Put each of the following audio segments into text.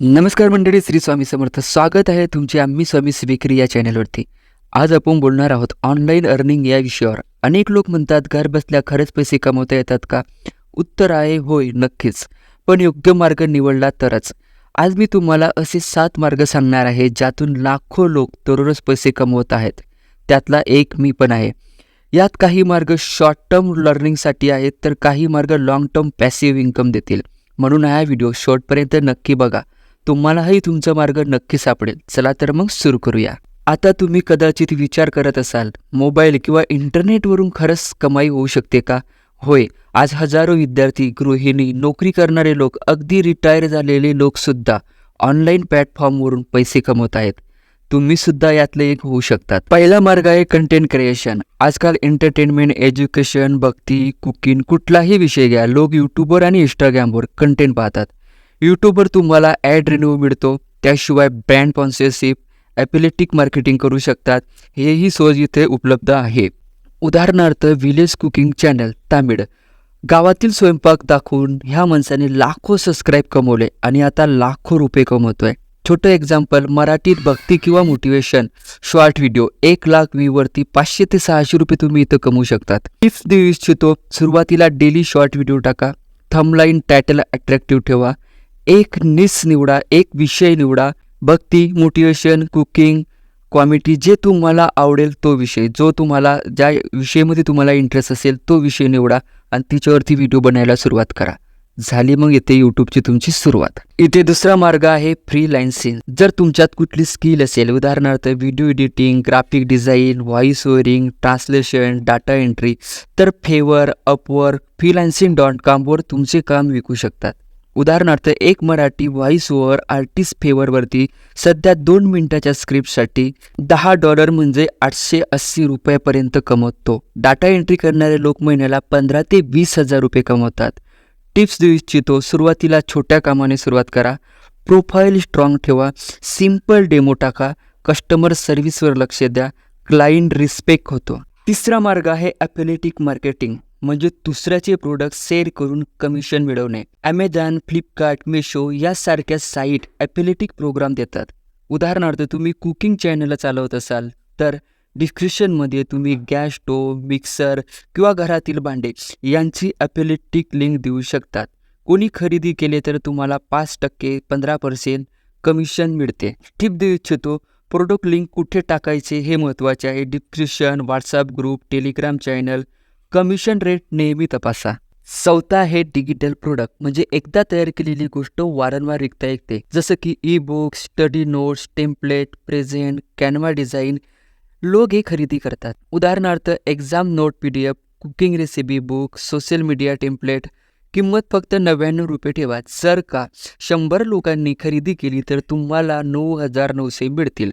नमस्कार मंडळी श्री स्वामी समर्थ. स्वागत आहे तुमचे आम्ही स्वामी स्वीकरी या चॅनलवरती. आज आपण बोलणार आहोत ऑनलाईन अर्निंग या विषयावर. अनेक लोक म्हणतात घर बसल्या खरंच पैसे कमवता येतात का? उत्तर आहे होय नक्कीच. पण योग्य मार्ग निवडला तरच. आज मी तुम्हाला असे सात मार्ग सांगणार आहे ज्यातून लाखो लोक दररोज पैसे कमवत आहेत. त्यातला एक मी पण आहे. यात काही मार्ग शॉर्ट टर्म लर्निंगसाठी आहेत तर काही मार्ग लाँग टर्म पॅसिव्ह इन्कम देतील. म्हणून हा व्हिडिओ शॉर्टपर्यंत नक्की बघा. तुम्हालाही तुमचा मार्ग नक्की सापडेल. चला तर मग सुरू करूया. आता तुम्ही कदाचित विचार करत असाल मोबाईल किंवा इंटरनेटवरून खरंच कमाई होऊ शकते का? होय आज हजारो विद्यार्थी गृहिणी नोकरी करणारे लोक अगदी रिटायर झालेले लोकसुद्धा ऑनलाईन प्लॅटफॉर्मवरून पैसे कमवत आहेत. तुम्ही सुद्धा यातले एक होऊ शकतात. पहिला मार्ग आहे कंटेंट क्रिएशन आजकाल एंटरटेनमेंट एज्युकेशन भक्ती कुकिंग कुठलाही विषय घ्या. लोक यूट्यूबवर आणि इंस्टाग्रामवर कंटेंट पाहतात. यूट्यूबवर तुम्हाला ॲड रिन्यू मिळतो. त्याशिवाय ब्रँड स्पॉन्सरशिप ॲपिलेटिक मार्केटिंग करू शकतात. हेही सोय इथे उपलब्ध आहे. उदाहरणार्थ विलेज कुकिंग चॅनल तामिळ. गावातील स्वयंपाक दाखवून ह्या माणसाने लाखो सबस्क्राईब कमवले आणि आता लाखो रुपये कमवतोय. छोटं एक्झाम्पल मराठीत भक्ती किंवा मोटिवेशन शॉर्ट व्हिडिओ एक लाख व्ह्यूवरती पाचशे ते सहाशे रुपये तुम्ही इथं कमवू शकतात. टिप्स देऊ इच्छितो सुरुवातीला डेली शॉर्ट व्हिडिओ टाका. थंबलाईन टायटल अट्रॅक्टिव्ह ठेवा. एक निस निवडा एक विषय निवडा. भक्ती मोटिवेशन कुकिंग कॉमेडी जे तुम्हाला आवडेल तो विषय. जो तुम्हाला ज्या विषयामध्ये तुम्हाला इंटरेस्ट असेल तो विषय निवडा आणि तिच्यावरती व्हिडिओ बनायला सुरुवात करा. झाली मग येते यूट्यूबची तुमची सुरुवात. इथे दुसरा मार्ग आहे फ्री लायन्सिंग जर तुमच्यात कुठली स्किल असेल उदाहरणार्थ video editing graphic design voice ओअरिंग translation data entry तर फेवर अपवर फ्रीलान्सिंग डॉट कॉमवर तुमचे काम विकू शकतात. उदाहरणार्थ एक मराठी व्हॉइस ओव्हर आर्टिस्ट फेवरवरती सध्या दोन मिनिटाच्या स्क्रिप्टसाठी दहा डॉलर म्हणजे आठशे अस्सी रुपयापर्यंत कमवतो. डाटा एंट्री करणारे लोक महिन्याला पंधरा ते वीस हजार रुपये कमवतात. टिप्स देऊ इच्छितो सुरुवातीला छोट्या कामाने सुरुवात करा. प्रोफाईल स्ट्रॉंग ठेवा. सिंपल डेमो टाका. कस्टमर सर्व्हिसवर लक्ष द्या. क्लायंट रिस्पेक्ट होतो. तिसरा मार्ग आहे ॲपलेटिक मार्केटिंग म्हणजे दुसऱ्याचे प्रोडक्ट सेल करून कमिशन मिळवणे. ॲमेझॉन फ्लिपकार्ट मेशो यासारख्या साईट ॲपिलेटिक प्रोग्राम देतात. उदाहरणार्थ तुम्ही कुकिंग चॅनल चालवत असाल तर डिस्क्रिप्शनमध्ये तुम्ही गॅस स्टोव मिक्सर किंवा घरातील भांडे यांची ॲपिलेटिक लिंक देऊ शकतात. कोणी खरेदी केले तर तुम्हाला पाच टक्के पंधरा पर्सेंट कमिशन मिळते. टिप देऊ इच्छितो प्रोडक्ट लिंक कुठे टाकायचे हे महत्त्वाचे आहे. Description WhatsApp group Telegram channel commission rate नेहमी तपासा. चौथा हे डिजिटल प्रोडक्ट म्हणजे एकदा तयार केलेली गोष्ट वारंवार विकता येते. जसं की e books study notes template present Canva design लोक हे खरेदी करतात. उदाहरणार्थ exam note P D F cooking recipe book social media template किंमत फक्त नव्याण्णव रुपये ठेवा. जर का शंभर लोकांनी खरेदी केली तर तुम्हाला नऊ हजार नऊशे मिळतील.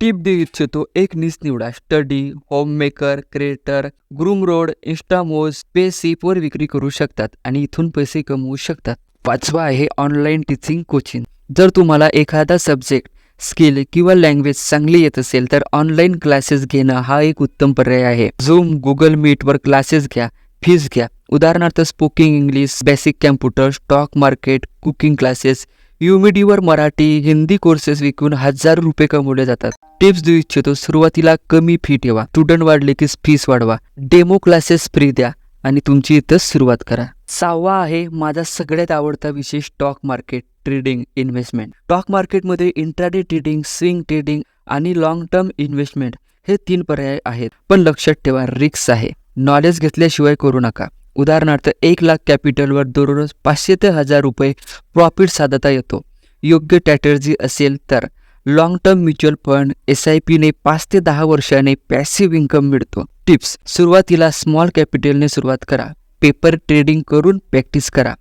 टिप देऊ इच्छितो एक निस निवडा. Study homemaker creator Gumroad Instamojo पेसिपवर विक्री करू शकतात आणि इथून पैसे कमवू शकतात. पाचवा आहे ऑनलाईन टीचिंग कोचिंग. जर तुम्हाला एखादा सब्जेक्ट स्किल किंवा लँग्वेज चांगली येत असेल तर ऑनलाईन क्लासेस घेणं हा एक उत्तम पर्याय आहे. झूम गुगल मीटवर क्लासेस घ्या फीज घ्या. उदाहरणार्थ spoken English basic computer stock market cooking classes युमिडीवर Marathi Hindi courses विकून हजार रुपये कमवले जातात. टिप्स देऊ इच्छितो सुरुवातीला कमी फी ठेवा स्टुडंट वाढले की फीस वाढवा डेमो क्लासेस फ्री द्या आणि तुमची इथं सुरुवात करा. सहावा आहे माझा सगळ्यात आवडता विषय stock market trading investment stock मार्केटमध्ये इंट्राडे ट्रेडिंग स्विंग ट्रेडिंग आणि लॉंग टर्म इन्व्हेस्टमेंट हे तीन पर्याय आहेत. पण लक्षात ठेवा रिक्स आहे. नॉलेज घेतल्याशिवाय करू नका. उदाहरणार्थ एक लाख कॅपिटलवर दररोज पाचशे ते हजार रुपये प्रॉफिट साधता येतो. योग्य स्ट्रॅटर्जी असेल तर. Long term mutual fund S I पीने पाच ते दहा वर्षाने पॅसिव्ह इन्कम मिळतो. टिप्स सुरुवातीला स्मॉल कॅपिटलने सुरुवात करा. पेपर ट्रेडिंग करून प्रॅक्टिस करा.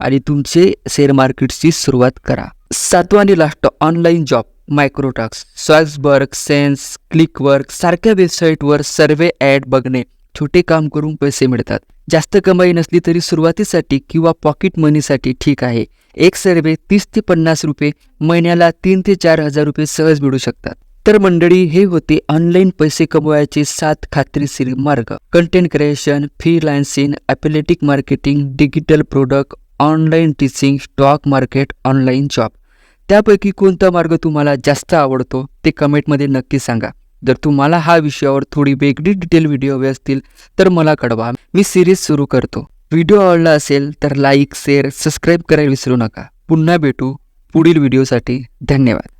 आणि तुमचे शेअर मार्केटची सुरुवात करा. सातवा आणि लास्ट ऑनलाईन जॉब मायक्रोटॉक्स सॉल्सबर्ग सेन्स क्लिकवर्क सारख्या वेबसाईटवर सर्वे ॲड बघणे. छोटे काम करून पैसे मिळतात. जास्त कमाई नसली तरी सुरुवातीसाठी किंवा पॉकेट मनीसाठी ठीक आहे. एक सर्वे तीस ते पन्नास रुपये महिन्याला तीन ते चार हजार रुपये सहज मिळू शकतात. तर मंडळी हे होते ऑनलाईन पैसे कमवायचे सात खात्रीशीर मार्ग. Content creation freelancing ॲपलेटिक marketing digital product online teaching stock market online job त्यापैकी कोणता मार्ग तुम्हाला जास्त आवडतो ते कमेंटमध्ये नक्की सांगा. जर तुम्हाला हा विषयावर थोडी वेगळी डिटेल व्हिडिओ हवे असतील तर मला कळवा. मी सिरीज सुरू करतो. व्हिडिओ आवडला असेल तर लाईक शेअर सबस्क्राईब करायला विसरू नका. पुन्हा भेटू पुढील व्हिडिओसाठी धन्यवाद.